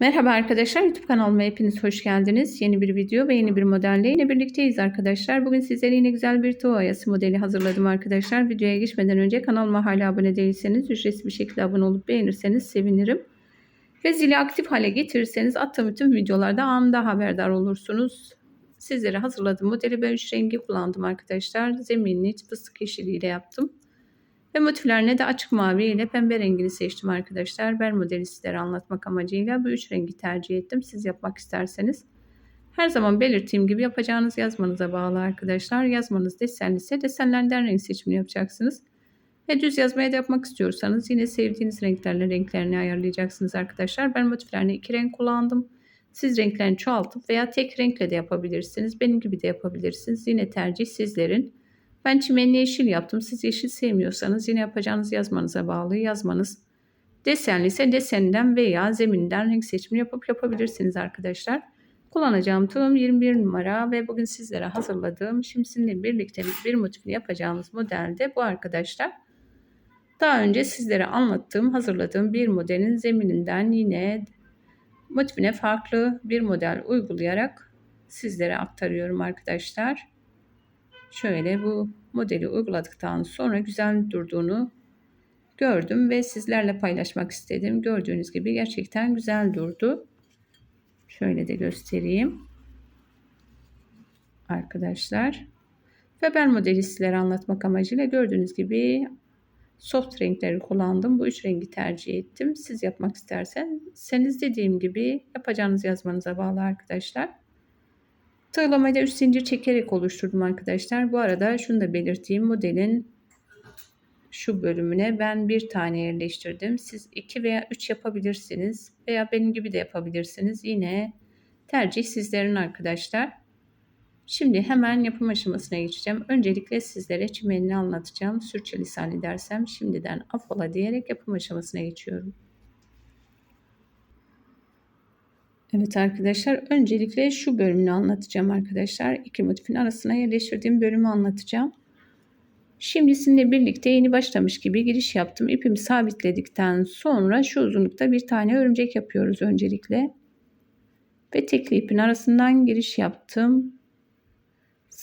Merhaba arkadaşlar YouTube kanalıma hepiniz hoş geldiniz. Yeni bir video ve yeni bir modelle yine birlikteyiz arkadaşlar. Bugün sizlere yine güzel bir tuğ ayası modeli hazırladım arkadaşlar. Videoya geçmeden önce kanalıma hala abone değilseniz ücretsiz bir şekilde abone olup beğenirseniz sevinirim. Ve zili aktif hale getirirseniz attığım bütün videolarda anında haberdar olursunuz. Sizlere hazırladığım modeli ben 3 rengi kullandım arkadaşlar. Zeminli fıstık yeşiliyle yaptım. Ve motiflerine de açık mavi ile pembe rengini seçtim arkadaşlar. Ben modeli sizlere anlatmak amacıyla bu üç rengi tercih ettim. Siz yapmak isterseniz. Her zaman belirttiğim gibi yapacağınız yazmanıza bağlı arkadaşlar. Yazmanız desenli ise desenlerden renk seçimini yapacaksınız. Ve düz yazmaya da yapmak istiyorsanız yine sevdiğiniz renklerle renklerini ayarlayacaksınız arkadaşlar. Ben motiflerini iki renk kullandım. Siz renklerini çoğaltıp veya tek renkle de yapabilirsiniz. Benim gibi de yapabilirsiniz. Yine tercih sizlerin. Ben çimenli yeşil yaptım. Siz yeşil sevmiyorsanız yine yapacağınız yazmanıza bağlı. Yazmanız desenli ise desenden veya zeminden renk seçimi yapıp yapabilirsiniz arkadaşlar. Kullanacağım tığım 21 numara ve bugün sizlere hazırladığım şimdi sizinle birlikte bir motifini yapacağımız modelde bu arkadaşlar. Daha önce sizlere anlattığım, hazırladığım bir modelin zemininden yine motifine farklı bir model uygulayarak sizlere aktarıyorum arkadaşlar şöyle bu modeli uyguladıktan sonra güzel durduğunu gördüm ve sizlerle paylaşmak istedim. Gördüğünüz gibi gerçekten güzel durdu. Şöyle de göstereyim. Arkadaşlar. Ve ben modeli sizlere anlatmak amacıyla gördüğünüz gibi soft renkleri kullandım. Bu üç rengi tercih ettim. Siz yapmak isterseniz dediğim gibi yapacağınız yazmanıza bağlı arkadaşlar. Tığlamayı da 3 zincir çekerek oluşturdum arkadaşlar. Bu arada şunu da belirteyim. Modelin şu bölümüne ben bir tane yerleştirdim. Siz 2 veya 3 yapabilirsiniz. Veya benim gibi de yapabilirsiniz. Yine tercih sizlerin arkadaşlar. Şimdi hemen yapım aşamasına geçeceğim. Öncelikle sizlere çimenini anlatacağım. Sürçülisan edersem şimdiden afola diyerek yapım aşamasına geçiyorum. Evet arkadaşlar öncelikle şu bölümünü anlatacağım arkadaşlar. İki motifin arasına yerleştirdiğim bölümü anlatacağım. Şimdi sizinle birlikte yeni başlamış gibi giriş yaptım. İpimi sabitledikten sonra şu uzunlukta bir tane örümcek yapıyoruz öncelikle. Ve tekli ipin arasından giriş yaptım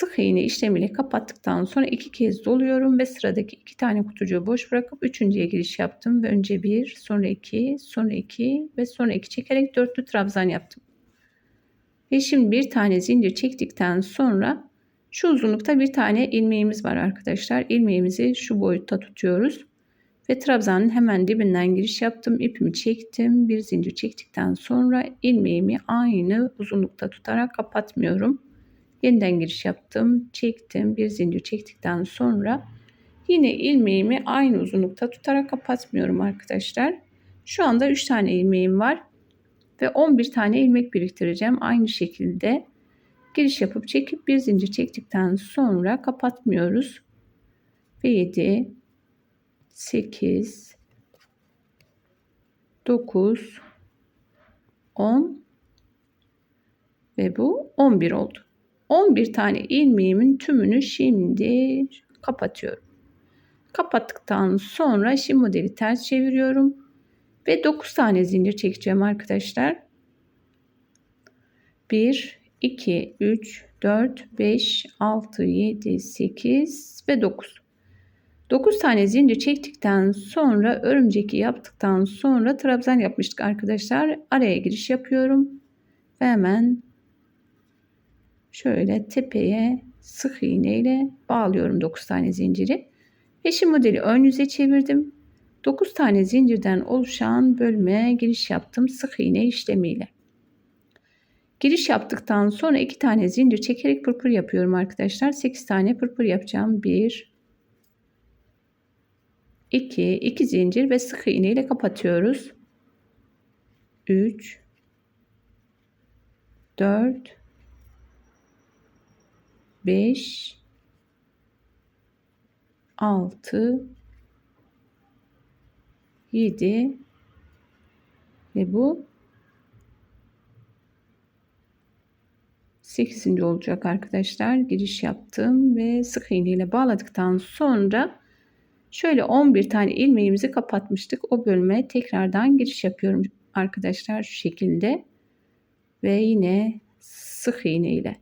sık iğne işlemiyle kapattıktan sonra iki kez doluyorum ve sıradaki iki tane kutucuğu boş bırakıp üçüncüye giriş yaptım ve önce bir sonra iki sonra iki ve sonra iki çekerek dörtlü trabzan yaptım. Ve şimdi bir tane zincir çektikten sonra şu uzunlukta bir tane ilmeğimiz var arkadaşlar. İlmeğimizi şu boyutta tutuyoruz. Ve trabzanın hemen dibinden giriş yaptım. ipimi çektim. Bir zincir çektikten sonra ilmeğimi aynı uzunlukta tutarak kapatmıyorum. Yeniden giriş yaptım. Çektim. Bir zincir çektikten sonra yine ilmeğimi aynı uzunlukta tutarak kapatmıyorum arkadaşlar. Şu anda 3 tane ilmeğim var. Ve 11 tane ilmek biriktireceğim. Aynı şekilde giriş yapıp çekip bir zincir çektikten sonra kapatmıyoruz. Ve 7 8 9 10 ve bu 11 oldu. 11 tane ilmeğimin tümünü şimdi kapatıyorum. Kapattıktan sonra şimdi modeli ters çeviriyorum. Ve 9 tane zincir çekeceğim arkadaşlar. 1, 2, 3, 4, 5, 6, 7, 8 ve 9. 9 tane zincir çektikten sonra örümceki yaptıktan sonra trabzan yapmıştık arkadaşlar. Araya giriş yapıyorum. Ve hemen şöyle tepeye sık iğne ile bağlıyorum 9 tane zinciri. Şimdi modeli ön yüze çevirdim. 9 tane zincirden oluşan bölüme giriş yaptım sık iğne işlemiyle. Giriş yaptıktan sonra 2 tane zincir çekerek pırpır yapıyorum arkadaşlar. 8 tane pırpır yapacağım. 1 2 2 zincir ve sık iğne ile kapatıyoruz. 3 4 5 6 7 ve bu 8. olacak arkadaşlar. Giriş yaptım ve sık iğne ile bağladıktan sonra şöyle 11 tane ilmeğimizi kapatmıştık. O bölüme tekrardan giriş yapıyorum. arkadaşlar şu şekilde ve yine sık iğne ile.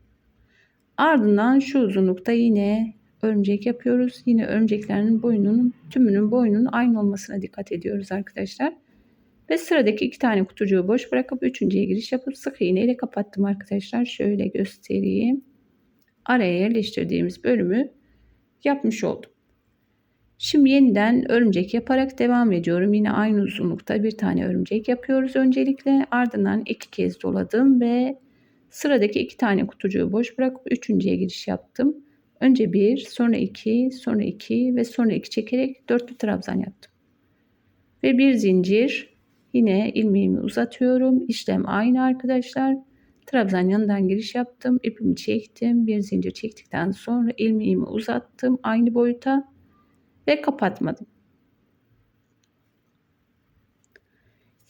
Ardından şu uzunlukta yine örümcek yapıyoruz. Yine örümceklerin boyunun tümünün boyunun aynı olmasına dikkat ediyoruz arkadaşlar. Ve sıradaki iki tane kutucuğu boş bırakıp üçüncüye giriş yapıp sık iğne ile kapattım arkadaşlar. Şöyle göstereyim. Araya yerleştirdiğimiz bölümü yapmış oldum. Şimdi yeniden örümcek yaparak devam ediyorum. Yine aynı uzunlukta bir tane örümcek yapıyoruz öncelikle. Ardından iki kez doladım ve sıradaki iki tane kutucuğu boş bırakıp üçüncüye giriş yaptım. Önce bir, sonra iki, sonra iki ve sonra iki çekerek dörtlü trabzan yaptım. Ve bir zincir yine ilmeğimi uzatıyorum. İşlem aynı arkadaşlar. Trabzan yanından giriş yaptım. ipimi çektim. Bir zincir çektikten sonra ilmeğimi uzattım aynı boyuta ve kapatmadım.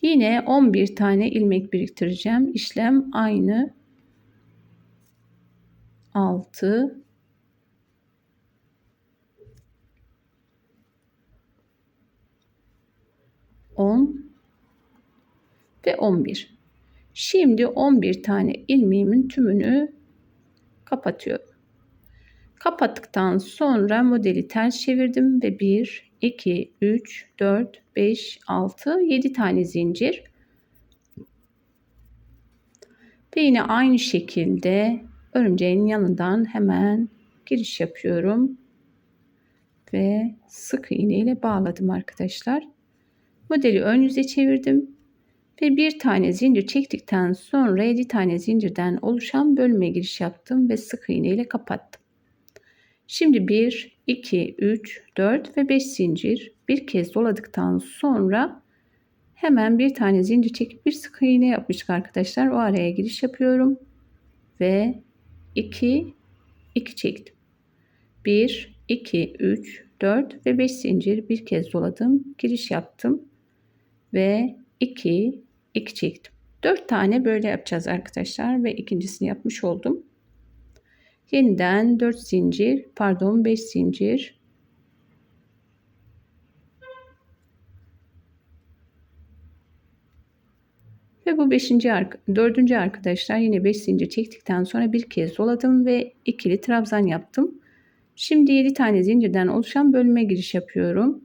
Yine 11 tane ilmek biriktireceğim. İşlem aynı. 6 10 ve 11. Şimdi 11 tane ilmeğimin tümünü kapatıyorum. Kapattıktan sonra modeli ters çevirdim ve 1, 2, 3, 4, 5, 6, 7 tane zincir. Ve yine aynı şekilde örümceğin yanından hemen giriş yapıyorum. Ve sık iğne ile bağladım arkadaşlar. Modeli ön yüze çevirdim. Ve bir tane zincir çektikten sonra 7 tane zincirden oluşan bölüme giriş yaptım ve sık iğne ile kapattım. Şimdi 1, 2, 3, 4 ve 5 zincir bir kez doladıktan sonra hemen bir tane zincir çekip bir sık iğne yapmıştık arkadaşlar. O araya giriş yapıyorum ve 2, 2 çektim. 1, 2, 3, 4 ve 5 zincir bir kez doladım. Giriş yaptım ve 2, 2 çektim. 4 tane böyle yapacağız arkadaşlar ve ikincisini yapmış oldum. Yeniden 4 zincir, pardon 5 zincir. Ve bu 5. 4. arkadaşlar yine 5 zincir çektikten sonra bir kez doladım ve ikili trabzan yaptım. Şimdi 7 tane zincirden oluşan bölüme giriş yapıyorum.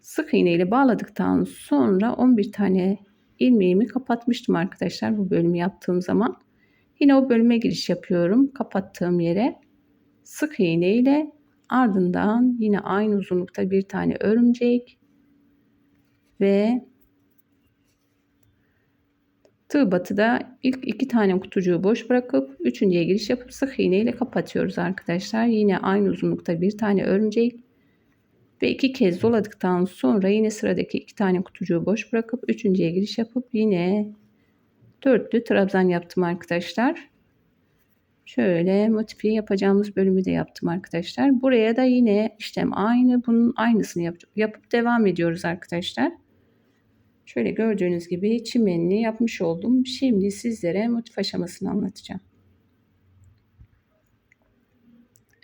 Sık iğne ile bağladıktan sonra 11 tane ilmeğimi kapatmıştım arkadaşlar bu bölümü yaptığım zaman. Yine o bölüme giriş yapıyorum. Kapattığım yere sık iğne ile ardından yine aynı uzunlukta bir tane örümcek ve tığ batıda ilk iki tane kutucuğu boş bırakıp üçüncüye giriş yapıp sık iğne ile kapatıyoruz arkadaşlar. Yine aynı uzunlukta bir tane örümcek ve iki kez doladıktan sonra yine sıradaki iki tane kutucuğu boş bırakıp üçüncüye giriş yapıp yine dörtlü trabzan yaptım arkadaşlar. Şöyle motifi yapacağımız bölümü de yaptım arkadaşlar. Buraya da yine işlem aynı. Bunun aynısını yap yapıp devam ediyoruz arkadaşlar. Şöyle gördüğünüz gibi çimenini yapmış oldum. Şimdi sizlere motif aşamasını anlatacağım.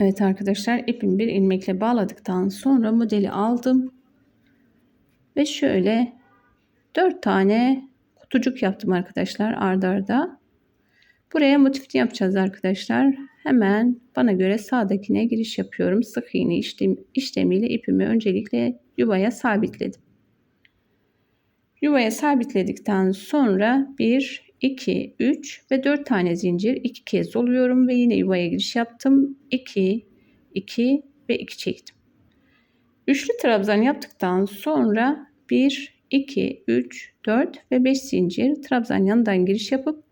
Evet arkadaşlar ipimi bir ilmekle bağladıktan sonra modeli aldım. Ve şöyle 4 tane kutucuk yaptım arkadaşlar ardarda. Buraya motifini yapacağız arkadaşlar. Hemen bana göre sağdakine giriş yapıyorum. Sık iğne işlem, işlemiyle ipimi öncelikle yuvaya sabitledim. Yuvaya sabitledikten sonra 1, 2, 3 ve 4 tane zincir 2 kez doluyorum ve yine yuvaya giriş yaptım. 2, 2 ve 2 çektim. Üçlü trabzan yaptıktan sonra 1, 2, 3, 4 ve 5 zincir trabzan yanından giriş yapıp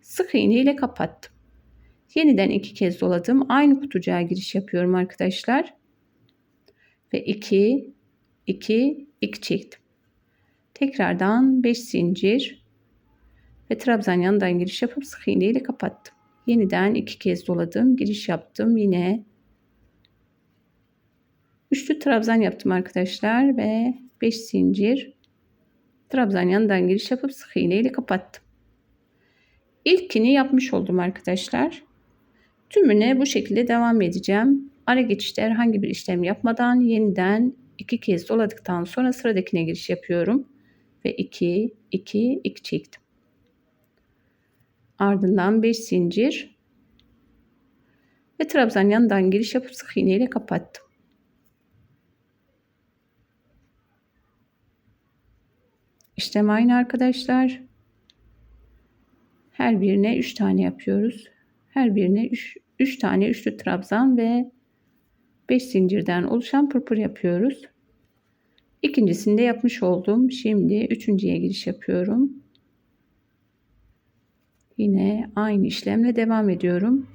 sık iğne ile kapattım. Yeniden iki kez doladım. Aynı kutucuğa giriş yapıyorum arkadaşlar. Ve 2, 2, 2 çektim. Tekrardan 5 zincir ve trabzan yanından giriş yapıp sık iğne ile kapattım. Yeniden iki kez doladım. Giriş yaptım. Yine üçlü trabzan yaptım arkadaşlar ve 5 zincir trabzan yanından giriş yapıp sık iğne ile kapattım. İlkini yapmış oldum arkadaşlar. Tümüne bu şekilde devam edeceğim. Ara geçişte herhangi bir işlem yapmadan yeniden iki kez doladıktan sonra sıradakine giriş yapıyorum. Ve 2 2 2 çektim. Ardından 5 zincir ve trabzan yanından giriş yapıp sık iğne ile kapattım. İşlem aynı arkadaşlar. Her birine 3 tane yapıyoruz. Her birine 3 3 tane üçlü trabzan ve 5 zincirden oluşan pırpır yapıyoruz. İkincisinde yapmış oldum. Şimdi üçüncüye giriş yapıyorum. Yine aynı işlemle devam ediyorum.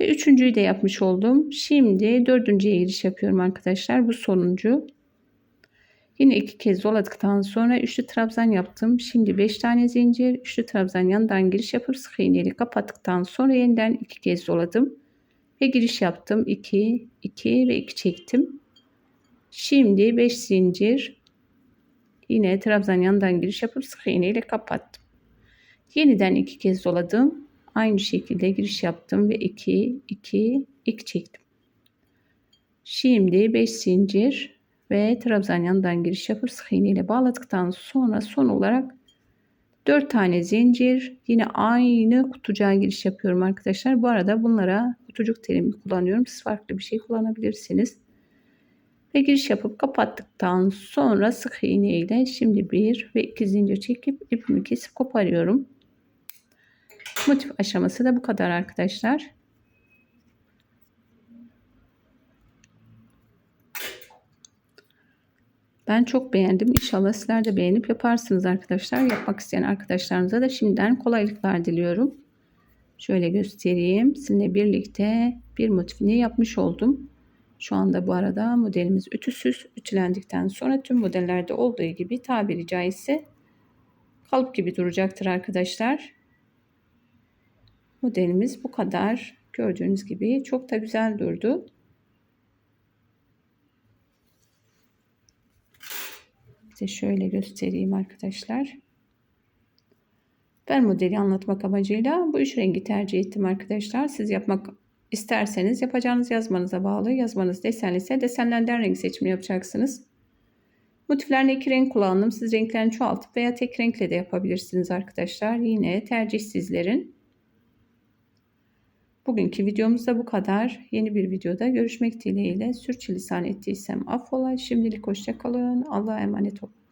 Ve üçüncüyü de yapmış oldum. Şimdi dördüncüye giriş yapıyorum arkadaşlar. Bu sonuncu. Yine iki kez doladıktan sonra üçlü trabzan yaptım. Şimdi beş tane zincir, üçlü trabzan yandan giriş yapıp sık iğneyle kapattıktan sonra yeniden iki kez doladım. Ve giriş yaptım. 2, 2 ve 2 çektim. Şimdi 5 zincir. Yine trabzan yandan giriş yapıp sık iğneyle kapattım. Yeniden iki kez doladım. Aynı şekilde giriş yaptım ve 2 2 2 çektim. Şimdi 5 zincir ve trabzan yanından giriş yapıp sık iğne ile bağladıktan sonra son olarak 4 tane zincir yine aynı kutucuğa giriş yapıyorum arkadaşlar. Bu arada bunlara kutucuk terimi kullanıyorum. Siz farklı bir şey kullanabilirsiniz. Ve giriş yapıp kapattıktan sonra sık iğne ile şimdi 1 ve 2 zincir çekip ipimi kesip koparıyorum. Motif aşaması da bu kadar arkadaşlar. Ben çok beğendim. İnşallah sizler de beğenip yaparsınız arkadaşlar. Yapmak isteyen arkadaşlarınıza da şimdiden kolaylıklar diliyorum. Şöyle göstereyim. Sizinle birlikte bir motifini yapmış oldum. Şu anda bu arada modelimiz ütüsüz. Ütülendikten sonra tüm modellerde olduğu gibi tabiri caizse kalıp gibi duracaktır arkadaşlar. Modelimiz bu kadar. Gördüğünüz gibi çok da güzel durdu. Size şöyle göstereyim arkadaşlar. Ben modeli anlatmak amacıyla bu üç rengi tercih ettim arkadaşlar. Siz yapmak isterseniz yapacağınız yazmanıza bağlı. Yazmanız desenli ise desenlerden renk seçimi yapacaksınız. Motiflerine iki renk kullandım. Siz renklerini çoğaltıp veya tek renkle de yapabilirsiniz arkadaşlar. Yine tercih sizlerin. Bugünkü videomuz da bu kadar. Yeni bir videoda görüşmek dileğiyle. Sürçülisan ettiysem affola. Şimdilik hoşçakalın. Allah'a emanet olun.